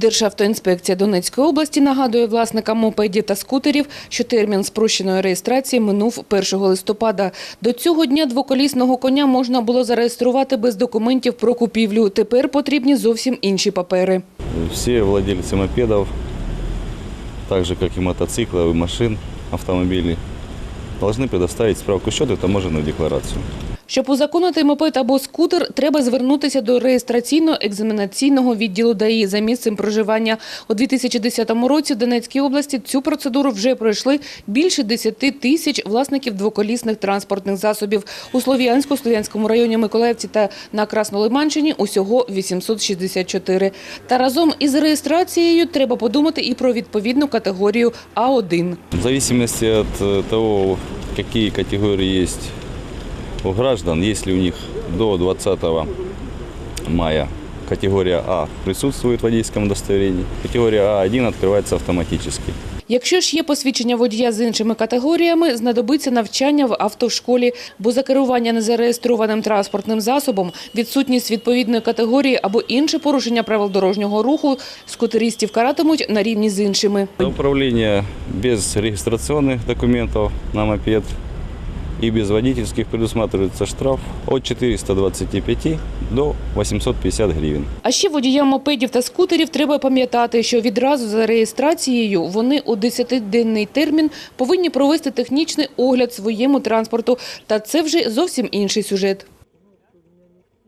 Державтоінспекція Донецької області нагадує власникам мопедів та скутерів, що термін спрощеної реєстрації минув 1 листопада. До цього дня двоколісного коня можна було зареєструвати без документів про купівлю. Тепер потрібні зовсім інші папери. Все владельцы мопедов, так же как и мотоциклов, и машин, автомобилей, должны предоставить справку счета и таможенную декларацию. Щоб узаконити мопед або скутер, треба звернутися до реєстраційно-екзаменаційного відділу ДАІ за місцем проживання. У 2010 році в Донецькій області цю процедуру вже пройшли більше 10 тисяч власників двоколісних транспортних засобів. У Слов'янську, Слов'янському районі Миколаївці та на Краснолиманщині усього 864. Та разом із реєстрацією треба подумати і про відповідну категорію А1. В от э, того, какие категории есть у граждан, если у них до 20 мая категория А присутствует в водительском удостоверении, категория А1 открывается автоматически. Якщо ж є посвідчення водія з іншими категоріями, знадобиться навчання в автошколі, бо за керування незареєстрованим транспортним засобом, відсутність відповідної категорії або інше порушення правил дорожнього руху скутеристів каратимуть на рівні з іншими. За управление без регистрационных документов на мопед и без водительских предусматривается штраф от 425 до 850 гривен. А ще водіям мопедів та скутерів треба пам'ятати, що відразу за реєстрацією вони у 10-денний термін повинні провести технічний огляд своєму транспорту. Та це вже зовсім інший сюжет.